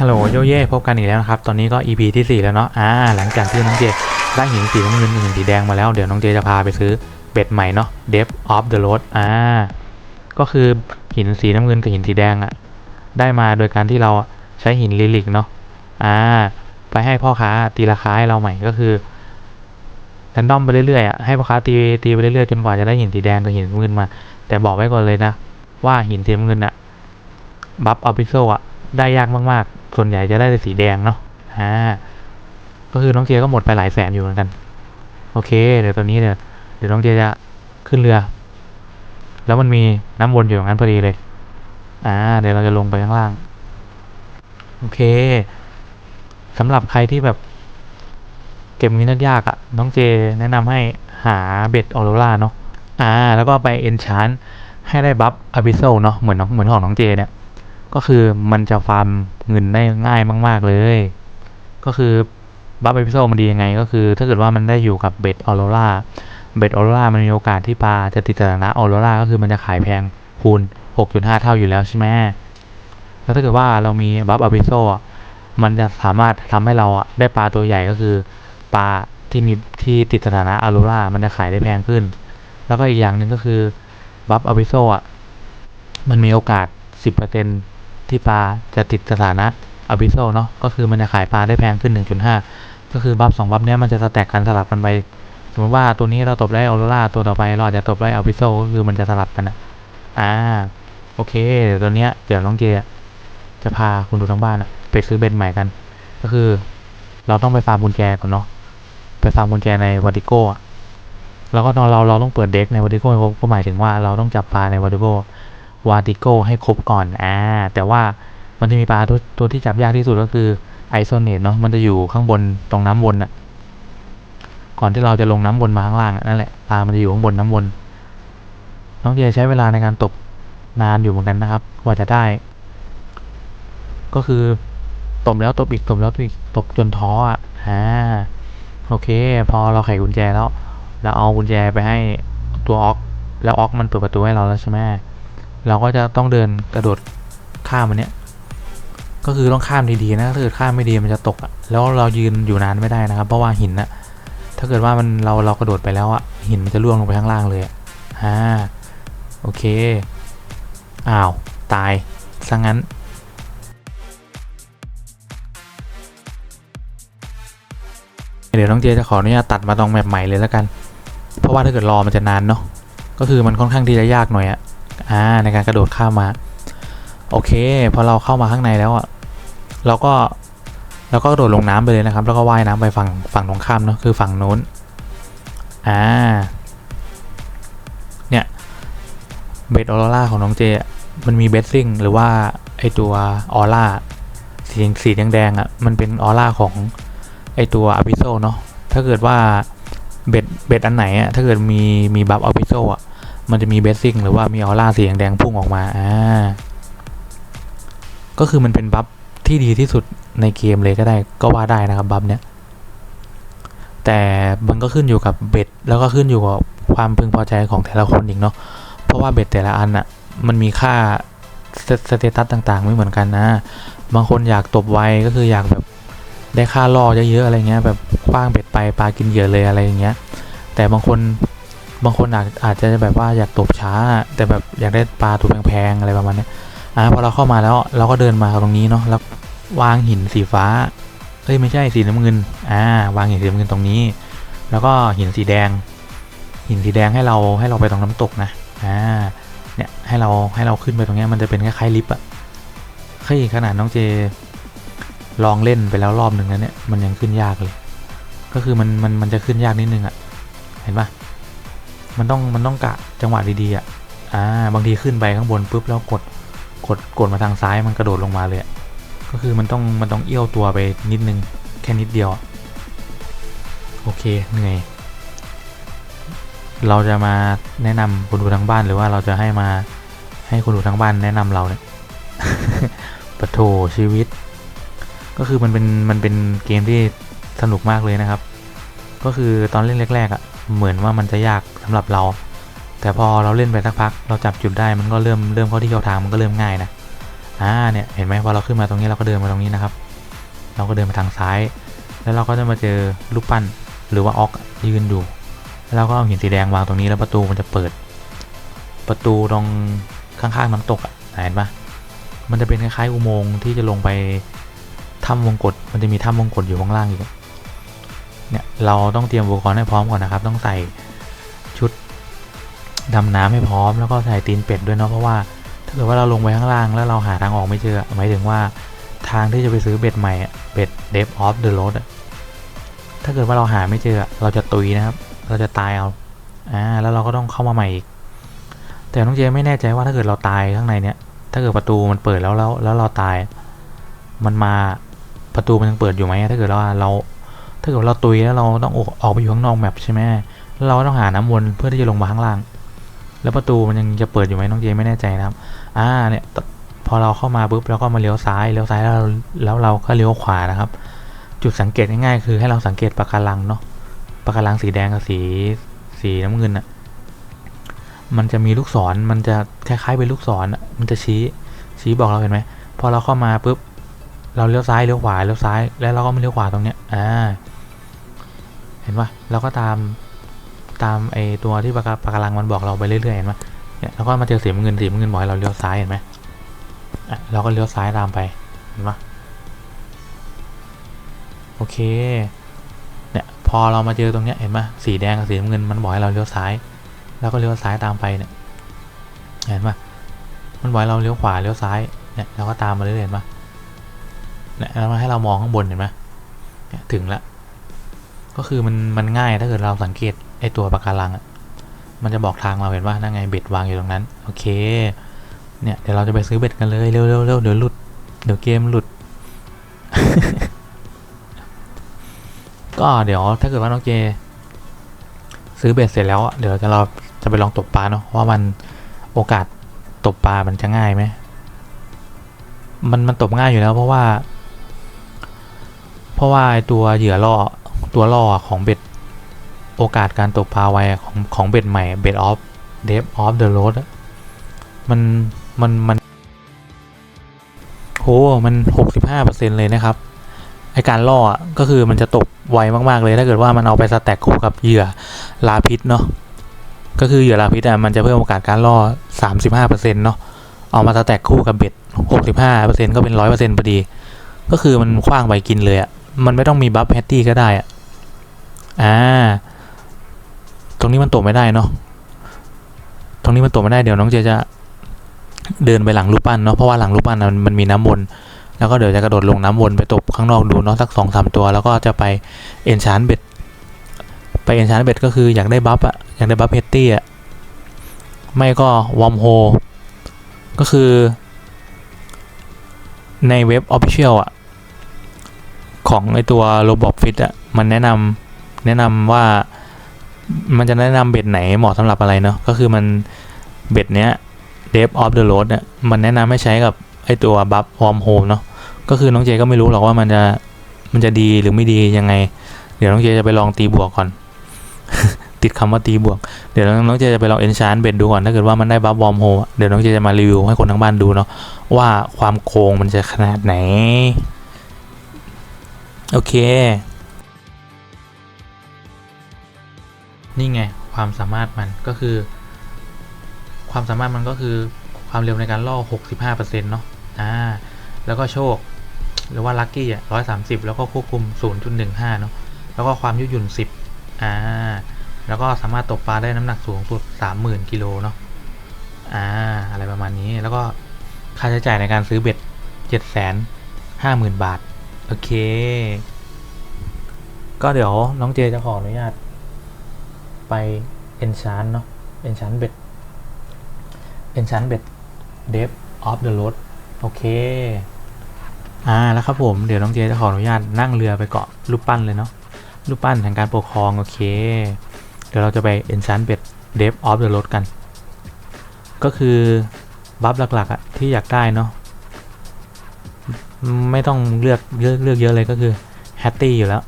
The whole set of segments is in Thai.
ฮัลโหลโยเย่พบกันอีกแล้วนะครับ ตอนนี้ก็ EP ที่ 4 แล้วเนาะอ่าหลังจากที่น้องเจได้หินสีน้ำเงินกับหินสีแดงมาแล้วเดี๋ยวน้องเจจะพาไปซื้อเบ็ดใหม่เนาะ Depth of the Road อ่าก็คือหินสีน้ำเงินกับหินสีแดงอะได้มาโดยการที่เราใช้หินลิลิกเนาะอ่าไปให้พ่อค้าตีราคาให้เราใหม่ก็คือแรนดอมไปเรื่อยๆอะให้พ่อค้าตีตีไปเรื่อยๆจนกว่าจะได้หินสีแดงกับหินน้ำเงินมา แต่บอกไว้ก่อนเลยนะ ว่าหินสีน้ำเงินอะบัฟออฟฟิโซอะได้ยากมากๆ ส่วนใหญ่จะได้สีแดงเนาะอ่าก็คือน้องเจก็หมดไปหลายแสนอยู่เหมือนกัน โอเค เดี๋ยวตอนนี้เดี๋ยวเดี๋ยวน้องเจจะขึ้นเรือ แล้วมันมีน้ำวนอยู่ตรงนั้นพอดีเลย อ่า เดี๋ยวเราจะลงไปข้างล่าง โอเคสำหรับใครที่แบบ เก็บเงินยากๆอะ่ะ น้องเจแนะนำให้หาเบ็ดออโรราเนาะ อ่า แล้วก็ไปเอนชานให้ได้บัฟอาบิโซเนาะ เหมือนน้องเหมือนของน้องเจเนี่ย ก็คือมันจะฟาร์มเงินได้ง่ายมาก ๆ เลย ก็คือบัฟอาบิโซมันดียังไง ก็คือ ถ้าเกิดว่ามันได้อยู่กับเบ็ดออโรราเบ็ดออโรรามันมีโอกาสที่ปลาจะติดสถานะออโรราก็คือมันจะขายแพงคูณ 6.5 เท่าอยู่แล้วใช่ไหมแล้วถ้าเกิดว่าเรามีบัฟอาบิโซมันจะสามารถทำให้เราได้ปลาตัวใหญ่ก็คือปลาที่มีที่ติดสถานะอ r โรรามันจะขายได้แพงขึ้น แล้วก็อีกอย่างหนึ่งก็คือบัฟอาบิโซอะมันมีโอกาส 10% ที่ปลาจะติดสถานะอบิโซเนาะก็คือมันจะขายปลาได้แพงขึ้น 1.5 ก็คือบัฟสองบัฟเนี้ยมันจะสแต็กกันสลับกันไปสมมติว่าตัวนี้เราตบได้ออโรราตัวต่อไปเราอาจจะตบได้อบิโซก็คือมันจะสลับกันอะอ่าโอเคเดี๋ยวตัวเนี้ยเดี๋ยวน้องเจจะพาคุณดูทั้งบ้านอะไปซื้อเบ็ดใหม่กัน ก็คือ เราต้องไปฟาร์มกุญแจก่อนเนาะไปฟาร์มกุญแจในวอติโก้อะแล้วก็ตอนเราเราต้องเปิดเด็กในวอติโก้ก็หมายถึงว่าเราต้องจับปลาในวอติโก้ วาติโกให้ครบก่อนอ่าแต่ว่ามันจะมีปลาตัวตัวที่จับยากที่สุดก็คือไอโซเนตเนาะมันจะอยู่ข้างบนตรงน้ำวนอะก่อนที่เราจะลงน้ำวนมาข้างล่างนั่นแหละปลามันจะอยู่ข้างบนน้ำวนน้องเจใช้เวลาในการตกนานอยู่เหมือนกันนะครับกว่าจะได้ ก็คือตบแล้วตบอีกตบแล้วตบอีกตบจนท้ออะอ่าโอเค พอเราไขกุญแจแล้วเราเอากุญแจไปให้ตัวออกแล้วออกมันเปิดประตูให้เราแล้วใช่ไหม เราก็จะต้องเดินกระโดดข้ามมันเนี้ยก็คือต้องข้ามดีๆนะถ้าเกิดข้ามไม่ดีมันจะตกอะแล้วเรายืนอยู่นานไม่ได้นะครับเพราะว่าหินอะถ้าเกิดว่ามันเราเรากระโดดไปแล้วอะหินมันจะร่วงลงไปข้างล่างเลยอะอ่าโอเคอ้าวตายซะงั้นเดี๋ยวน้องเจจะขออนุญาตตัดมาตรงแมปใหม่เลยแล้วกัน เพราะว่าถ้าเกิดรอมันจะนานเนาะก็คือมันค่อนข้างที่จะยากหน่อยอะ อ่าในการกระโดดข้ามมา โอเค พอเราเข้ามาข้างในแล้วอะเราก็เราก็กระโดดลงน้ำไปเลยนะครับ แล้วก็ว่ายน้ำไปฝั่งฝั่งตรงข้ามเนาะคือฝั่งนู้นอ่าเนี่ยเบสออร่าของน้องเจมันมีเบสซิ่งหรือว่าไอตัวออร่าสีสีแดงๆอะมันเป็นออร่าของไอตัวอ b ิโซเนาะถ้าเกิดว่าเบสเบสอันไหนอะถ้าเกิดมีมีบัฟอ b ิโซอะ มันจะมีเบสซิ่งหรือว่ามีออร่าสีแดงพุ่งออกมาอ่าก็คือมันเป็นบัฟที่ดีที่สุดในเกมเลยก็ได้ก็ว่าได้นะครับบัฟเนี้ยแต่มันก็ขึ้นอยู่กับเบ็ดแล้วก็ขึ้นอยู่กับความพึงพอใจของแต่ละคนอีกเนาะเพราะว่าเบ็ดแต่ละอันอะมันมีค่าสสเตตัสต่างๆ ไม่เหมือนกันนะ บางคนอยากตบไวก็คืออยากแบบได้ค่าล่อเยอะๆอะไรเงี้ยแบบคว้างเบ็ดไปปลากินเหยื่อเลยอะไรอย่างเงี้ย แต่บางคน บางคนอาจอาจจะแบบว่าอยากตบช้า แต่แบบอยากได้ปลาตัวแพงๆอะไรประมาณนี้อ่าพอเราเข้ามาแล้วเราก็เดินมาตรงนี้เนาะแล้ววางหินสีฟ้าเอ้ยไม่ใช่สีน้ำเงินอ่าวางหินสีน้ำเงินตรงนี้ แล้วก็หินสีแดง หินสีแดงให้เราให้เราไปตรงน้ำตกนะอ่าเนี่ยให้เราให้เราขึ้นไปตรงนี้มันจะเป็นคล้ายๆลิฟต์อะเฮ้ยขนาดน้องเจลองเล่นไปแล้วรอบหนึ่งแล้วเนี่ยมันยังขึ้นยากเลย ก็คือมันมันมันจะขึ้นยากนิดนึงอะเห็นปะ มันต้องมันต้องกะจังหวะดีๆอะอ่าบางทีขึ้นไปข้างบนปุ๊บแล้วกดกดกดมาทางซ้ายมันกระโดดลงมาเลยก็คือมันต้องมันต้องเอี้ยวตัวไปนิดนึงแค่นิดเดียว โอเคเหนื่อยเราจะมาแนะนำคุณดูทั้งบ้านหรือว่าเราจะให้มาให้คุณดูทั้งบ้านแนะนำเราเนี่ยปะโถชีวิต ก็คือมันเป็นมันเป็นเกมที่สนุกมากเลยนะครับ ก็คือตอนเล่นแรกๆอะ่ะ เหมือนว่ามันจะยากสำหรับเรา แต่พอเราเล่นไปสักพัก เราจับจุดได้มันก็เริ่มเริ่มเข้าที่เข้าทางมันก็เริ่มง่ายนะอ่าเนี่ยเห็นไหมพอเราขึ้นมาตรงนี้เราก็เดินมาตรงนี้นะครับ เราก็เดินมาทางซ้าย แล้วเราก็จะมาเจอรูปปั้นหรือว่าออกยืนอยู่แล้วเราก็เอาหินสีแดงวางตรงนี้แล้วประตูมันจะเปิด ประตูตรงข้างๆน้ำตกอะเห็นปะมันจะเป็นคล้ายๆอุโมงค์ที่จะลงไปถ้ำวงกฏมันจะมีถ้ำวงกฏอยู่ข้างล่างอีก เนี่ยเราต้องเตรียมอุปกรณ์ให้พร้อมก่อนนะครับ ต้องใส่ชุดดำน้ำให้พร้อม แล้วก็ใส่ตีนเป็ดด้วยเนาะเพราะว่าถ้าเกิดว่าเราลงไปข้างล่างแล้วเราหาทางออกไม่เจอหมายถึงว่าทางที่จะไปซื้อเบ็ดใหม่เบ็ด Depth of the Road อะถ้าเกิดว่าเราหาไม่เจอเราจะตุยนะครับ เราจะตายเอาอ่าแล้วเราก็ต้องเข้ามาใหม่อีก แต่น้องเจไม่แน่ใจว่าถ้าเกิดเราตายข้างในเนี้ยถ้าเกิดประตูมันเปิดแล้วแล้วแล้วเราตาย มันมาประตูมันยังเปิดอยู่ไหมถ้าเกิดว่าเรา ถ้าเกิดว่าเราตุยแล้วเราต้องออกออกไปอยู่ข้างนอกแมปใช่ไหมเราต้องหาน้ำวนเพื่อที่จะลงมาข้างล่าง แล้วประตูมันยังจะเปิดอยู่ไหมน้องเจไม่แน่ใจนะครับ อ่าเนี่ยพอเราเข้ามาปุ๊บเราก็มาเลี้ยวซ้ายเลี้ยวซ้ายแล้วแล้วเราก็เลี้ยวขวานะครับ จุดสังเกตง่ายๆคือให้เราสังเกตปะการังเนาะปะการังสีแดงกับสีสีน้ำเงินอะมันจะมีลูกศรมันจะคล้ายๆเป็นลูกศรอะมันจะชี้ชี้บอกเราเห็นไหมพอเราเข้ามาปุ๊บเราเลี้ยวซ้ายเลี้ยวขวาเลี้ยวซ้ายแล้วเราก็มาเลี้ยวขวาตรงเนี้ยอ่า เห็นปะเราก็ตามตามไอตัวที่ปะกาปะการังมันบอกเราไปเรื่อยๆเห็นปะเนี่ยแล้วก็มาเจอสีน้ำเงินสีน้ำเงินบอกให้เราเลี้ยวซ้ายเห็นไหมอะเราก็เลี้ยวซ้ายตามไปเห็นปะโอเคเนี่ยพอเรามาเจอตรงเนี้ยเห็นปะสีแดงกับสีเงินมันบอกให้เราเลี้ยวซ้ายแล้วก็เลี้ยวซ้ายตามไปเนี่ยเห็นปะมันบอกให้เราเลี้ยวขวาเลี้ยวซ้ายเนี่ยเราก็ตามมาเรื่อยๆเห็นปะเนี่ยแล้วมันให้เรามองข้างบนเห็นไหมถึงละ ก็คือมันมันง่ายถ้าเกิดเราสังเกตไอตัวปะการังอะมันจะบอกทางเราเห็นว่านั่นไงเบ็ดวางอยู่ตรงนั้น โอเค เนี่ยเดี๋ยวเราจะไปซื้อเบ็ดกันเลยเร็วเร็วเร็วเดี๋ยวหลุด เดี๋ยวเกมหลุด ก็เดี๋ยวถ้าเกิดว่าน้องเจ ซื้อเบ็ดเสร็จแล้วอะเดี๋ยวเราจะเราจะไปลองตกปลาเนาะว่ามันโอกาสตกปลามันจะง่ายไหมมันมันตกง่ายอยู่แล้วเพราะว่า เพราะว่าไอตัวเหยื่อล่อ ตัวล่อของเบ็ดโอกาสการตกปลาไวของของเบ็ดใหม่เบ็ดออฟเดฟออฟเดอะโรดมันมันมันโหมันหกสิบห้าเปอร์เซ็นเลยนะครับไอการล่ออะก็คือมันจะตกไวมากๆเลย ถ้าเกิดว่ามันเอาไปสแต็กคู่กับเหยื่อลาพิษเนาะก็คือเหยื่อลาพิษอะมันจะเพิ่มโอกาสการล่อสามสิบห้าเปอร์เซ็นเนาะเอามาสแต็กคู่กับเบ็ดหกสิบห้าเปอร์เซ็นก็เป็นร้อยเปอร์เซ็นพอดี ก็คือมันคว้างไปกินเลยอะมันไม่ต้องมีบัฟแพตตี้ก็ได้อะ อ่า ตรงนี้มันตกไม่ได้เนาะ ตรงนี้มันตกไม่ได้เดี๋ยวน้องเจจะเดินไปหลังรูปปั้นเนาะ เพราะว่าหลังรูปปั้นมันมันมีน้ำวนแล้วก็เดี๋ยวจะกระโดดลงน้ำวนไปตบข้างนอกดูเนาะสักสองสามตัว แล้วก็จะไปเอนชานเบ็ดไปเอนชานเบ็ดก็คืออยากได้บัฟอะอยากได้บัฟเฮตตี้อะไม่ก็วอมโฮก็คือในเว็บออฟฟิเชียลอะของไอตัวโรบอทฟิตอะมันแนะนำ แนะนำว่ามันจะแนะนำเบ็ดไหนเหมาะสำหรับอะไรเนาะก็คือมันเบ็ดเนี้ย Depth of the Road เนี่ยมันแนะนำให้ใช้กับไอตัวบัฟ Warm Home เนาะก็คือน้องเจก็ไม่รู้หรอกว่ามันจะมันจะดีหรือไม่ดียังไง เดี๋ยวน้องเจจะไปลองตีบวกก่อน ติดคำว่าตีบวก เดี๋ยวน้องเจจะไปลอง enchant เบ็ดดูก่อนถ้าเกิดว่ามันได้บัฟ Warm Home อะเดี๋ยวน้องเจจะมารีวิวให้คนทั้งบ้านดูเนาะว่าความโค้งมันจะขนาดไหน โอเค นี่ไงความสามารถมันก็คือ ความสามารถมันก็คือความเร็วในการล่อ 65%เนาะอ่าแล้วก็โชค หรือว่าลัคกี้อะ130แล้วก็ควบคุม 0.15 เนาะแล้วก็ความยืดหยุ่น 10อ่าแล้วก็สามารถตกปลาได้น้ำหนักสูงสุด 30,000กิโลเนาะอ่าอะไรประมาณนี้แล้วก็ค่าใช้จ่ายในการซื้อเบ็ด 750,000 บาท โอเค ก็เดี๋ยวน้องเจจะขออนุญาต ไป enchant เนาะ enchant เบ็ด enchant เบ็ด depth of the road โอเค อ่า แล้วครับผม เดี๋ยวน้องเจจะขออนุญาตนั่งเรือไปเกาะรูปปั้นเลยเนาะ รูปปั้นแห่งการปกครอง โอเค เดี๋ยวเราจะไป enchant เบ็ด depth of the road กัน ก็คือบัฟหลักๆอะที่อยากได้เนาะ ไม่ต้องเลือกเยอะเลือกเยอะเลยก็คือ hatty อยู่แล้ว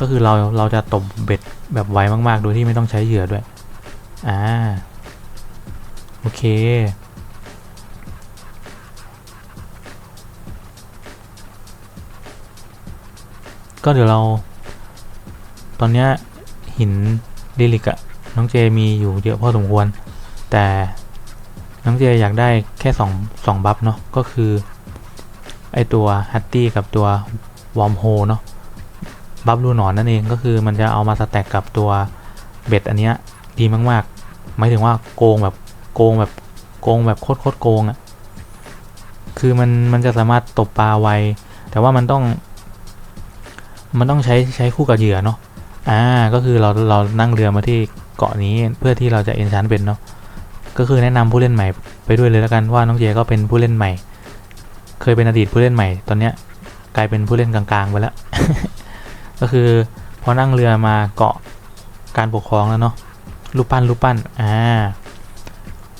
ก็คือเราเราจะตบเบ็ดแบบไวมากๆ โดยที่ไม่ต้องใช้เหยื่อด้วย อ่า โอเค ก็เดี๋ยวเรา ตอนนี้หินดิลิกอะน้องเจมีอยู่เยอะพอสมควร แต่น้องเจอยากได้แค่สองสองบัฟเนาะ ก็คือ ไอตัวฮัตตี้กับตัววอมโฮเนาะ บัฟรูหนอนนั่นเองก็คือมันจะเอามาสแต็กกับตัวเบ็ดอันเนี้ยดีมากๆหมายถึงว่าโกงแบบโกงแบบโกงแบบโคตรโคตรโกงอะคือมันมันจะสามารถตบปลาไวแต่ว่ามันต้อง มันต้องใช้ใช้คู่กับเหยื่อเนาะอ่าก็คือเราเรานั่งเรือมาที่เกาะนี้เพื่อที่เราจะเอนชานเป็นเนาะก็คือแนะนำผู้เล่นใหม่ไปด้วยเลยแล้วกันว่าน้องเจก็เป็นผู้เล่นใหม่ เคยเป็นอดีตผู้เล่นใหม่ ตอนเนี้ยกลายเป็นผู้เล่นกลางๆไปแล้ว ก็คือพอนั่งเรือมาเกาะการปกครองแล้วเนาะรูปปั้นรูปปั้นอ่า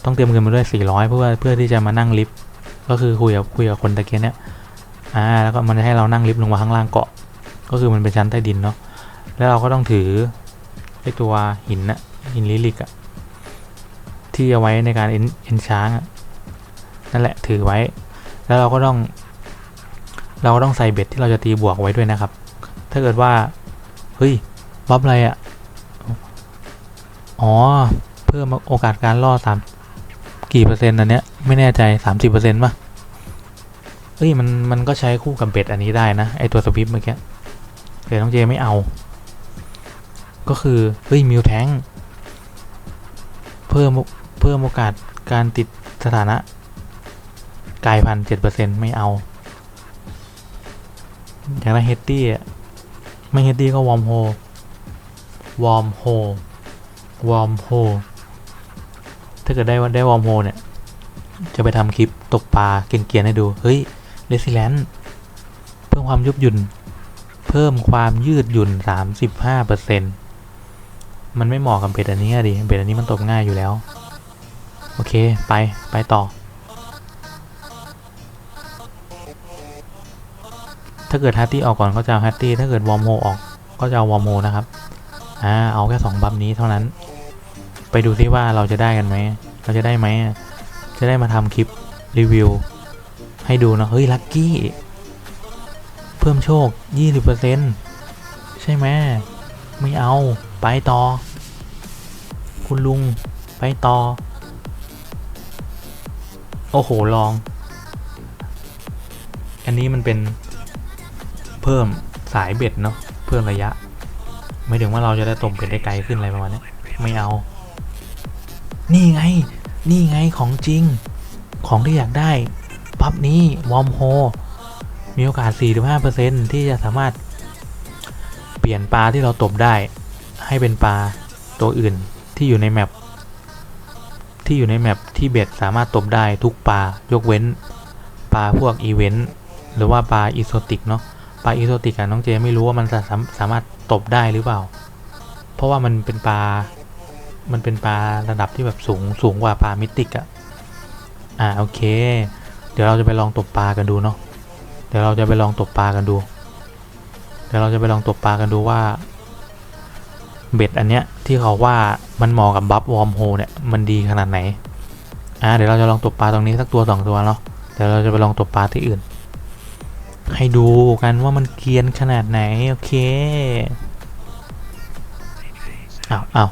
ต้องเตรียมเงินมาด้วย 400 เพื่อเพื่อที่จะมานั่งลิฟต์ก็คือคุยกับคุยกับคนตะเกียเนี้ยอ่าแล้วก็มันจะให้เรานั่งลิฟต์ลงมาข้างล่างเกาะ ก็คือมันเป็นชั้นใต้ดินเนาะแล้วเราก็ต้องถือไอตัวหินนะหินลิลิกอะที่เอาไว้ในการเอ็นเอ็นช้างนั่นแหละถือไว้ แล้วเราก็ต้อง เราก็ต้องใส่เบ็ดที่เราจะตีบวกไว้ด้วยนะครับ ถ้าเกิดว่า เฮ้ยบัฟอะไรอะอ๋อ เพิ่มโอกาสการล่อสามกี่เปอร์เซ็นต์อันเนี้ย ไม่แน่ใจสามสิบเปอร์เซ็นต์ป่ะเอ้ยมันมันก็ใช้คู่กับเบ็ดอันนี้ได้นะ ไอตัวสวิปเมื่อกี้แต่น้องเจไม่เอา ก็คือ เฮ้ยมิวแทงเพิ่มเพิ่มโอกาสการติดสถานะกลายพันเจ็ดเปอร์เซ็นไม่เอา อย่ากได้เฮดดี้อะ ไม่เฮดดี้ก็วอร์มโฮวอร์มโฮวอร์มโฮถ้าเกิดได้ว่าได้วอร์มโฮเนี่ย จะไปทำคลิปตกปลาเกรียนๆให้ดู เฮ้ยเรซิแลนเพิ่มความยุบหยุ่นเพิ่มความยืดหยุ่น 35%มันไม่เหมาะกับเบ็ดอันนี้ดิ เบ็ดอันนี้มันตบง่ายอยู่แล้ว โอเค ไป ไปต่อ ถ้าเกิดฮัตตี้ออกก่อนก็จะเอาฮัตตี้ถ้าเกิดวอร์มโฮออกก็จะเอาวอร์มโฮนะครับอ่าเอาแค่2บัฟนี้เท่านั้น ไปดูซิว่าเราจะได้กันไหมเราจะได้ไหมจะได้มาทำคลิปรีวิวให้ดูเนะเฮ้ยลัคกี้เพิ่มโชค 20%ใช่ไหมไม่เอาไปต่อ คุณลุงไปต่อ โอ้โหลอง อันนี้มันเป็น พิ่มสายเบ็ดเนาะเพิ่มระยะ ไม่ถึงว่าเราจะได้ตบเบ็ดได้ไกลขึ้นอะไรประมาณนี้ไม่เอา นี่ไง นี่ไงของจริง ของที่อยากได้ปั๊บนี้วอมโฮมีโอกาส 45%ที่จะสามารถเปลี่ยนปลาที่เราตบได้ ให้เป็นปลาตัวอื่นที่อยู่ในแมปที่อยู่ในแมปที่เบ็ดสามารถตบได้ทุกปลายกเว้น ปลาพวกอีเวนต์หรือว่าปลาอีโซติกเนาะ ปลาอีโซติกอะน้องเจไม่รู้ว่ามันจะสามสามารถตบได้หรือเปล่า เพราะว่ามันเป็นปลา มันเป็นปลาระดับที่แบบสูงสูงกว่าปลามิติกอะอ่าโอเค เดี๋ยวเราจะไปลองตบปลากันดูเนาะ เดี๋ยวเราจะไปลองตบปลากันดู เดี๋ยวเราจะไปลองตบปลากันดูว่า เบ็ดอันเนี้ยที่เขาว่ามันเหมาะกับบัฟวอร์มโฮเนี่ยมันดีขนาดไหน อ่าเดี๋ยวเราจะลองตบปลาตรงนี้สักตัวสองตัวเนาะ เดี๋ยวเราจะไปลองตบปลาที่อื่น ให้ดูกันว่ามันเกียนขนาดไหน โอเคเอ้าวอ้า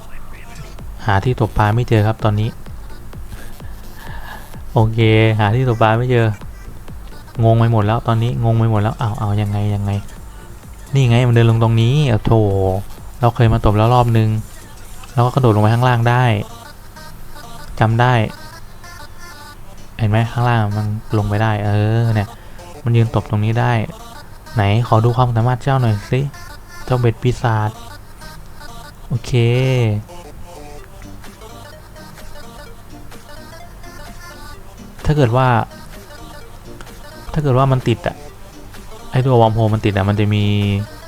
หาที่ตบปลาไม่เจอครับตอนนี้ โอเค หาที่ตบปลาไม่เจอ งงไปหมดแล้วตอนนี้งงไปหมดแล้วเอาเอายังไงยังไง นี่ไงมันเดินลงตรงนี้เอาโถเราเคยมาตบแล้วรอบนึง แล้วก็กระโดดลงไปข้างล่างได้จำได้ เห็นไหมข้างล่างมันลงไปได้ เออเนี่ย มันยืนตบตรงนี้ได้ ไหนขอดูความสามารถเจ้าหน่อยสิเจ้าเบ็ดปีศาจโอเค ถ้าเกิดว่า ถ้าเกิดว่ามันติดอะไอตัววอมโฮมันติดอะมันจะมี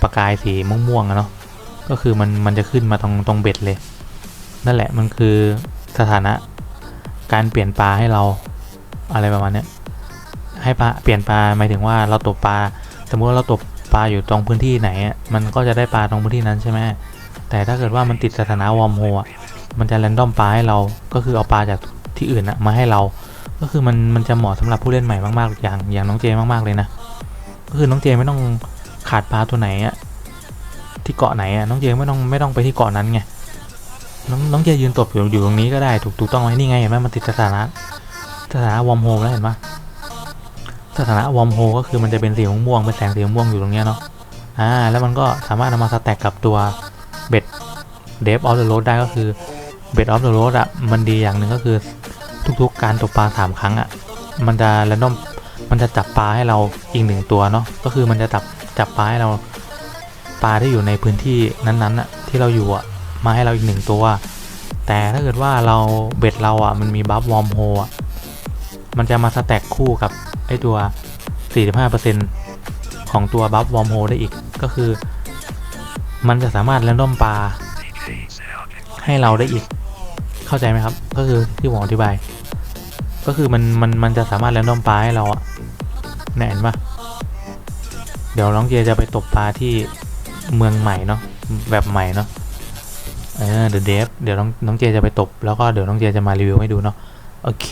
ประกายสีม่วงๆอะเนาะก็คือมันมันจะขึ้นมาตรงตรงเบ็ดเลย นั่นแหละมันคือสถานะการเปลี่ยนปลาให้เราอะไรประมาณเนี้ย ให้ปลาเปลี่ยนปลาหมายถึงว่าเราตกปลาสมมุติว่าเราตกปลาอยู่ตรงพื้นที่ไหนมันก็จะได้ปลาตรงพื้นที่นั้นใช่ไหมแต่ถ้าเกิดว่ามันติดสถานะวอร์มโฮอะมันจะแรนดอมปลาให้เราก็คือเอาปลาจากที่อื่นอะมาให้เรา ก็คือมันมันจะเหมาะสำหรับผู้เล่นใหม่มากๆอย่างอย่างน้องเจมากๆเลยนะก็คือน้องเจไม่ต้องขาดปลาตัวไหนอะที่เกาะไหนอะน้องเจไม่ต้องไม่ต้องไปที่เกาะนั้นไงน้องน้องเจยืนตบอยู่อยู่ตรงนี้ก็ได้ถูกถูกต้องไหมนี่ไงเห็นไหมมันติดสถานะสถานะวอร์มโฮแล้วเห็นปะ สถานะวอร์มโฮก็คือมันจะเป็นสีม่วงๆเป็นแสงสีม่วงอยู่ตรงเนี้ยเนาะอ่าแล้วมันก็สามารถนำมาสแต็กกับตัวเบ็ดเดฟออฟเดอะโรดได้ก็คือเบ็ดออฟเดอะโรดอะมันดีอย่างหนึ่งก็คือทุกๆการตกปลาสามครั้งอะมันจะแรนดอมมันจะจับปลาให้เราอีกหนึ่งตัวเนาะก็คือมันจะจับจับปลาให้เราปลาที่อยู่ในพื้นที่นั้นๆอะที่เราอยู่อะมาให้เราอีกหนึ่งตัว แต่ถ้าเกิดว่าเราเบ็ดเราอะมันมีบัฟวอร์มโฮอะ มันจะมาสแต็กคู่กับไอตัว 45%ของตัวบัฟวอร์มโฮได้อีก ก็คือ มันจะสามารถแรนดอมปลาให้เราได้อีก เข้าใจไหมครับ ก็คือที่ผมอธิบาย ก็คือมันมันมันจะสามารถแรนดอมปลาให้เราอะแน่นปะเดี๋ยวน้องเจจะไปตกปลาที่เมืองใหม่เนาะแบบใหม่เนาะเออเดี๋ยวเดฟเดี๋ยวน้องน้องเจจะไปตบ แล้วก็เดี๋ยวน้องเจจะมารีวิวให้ดูเนาะโอเค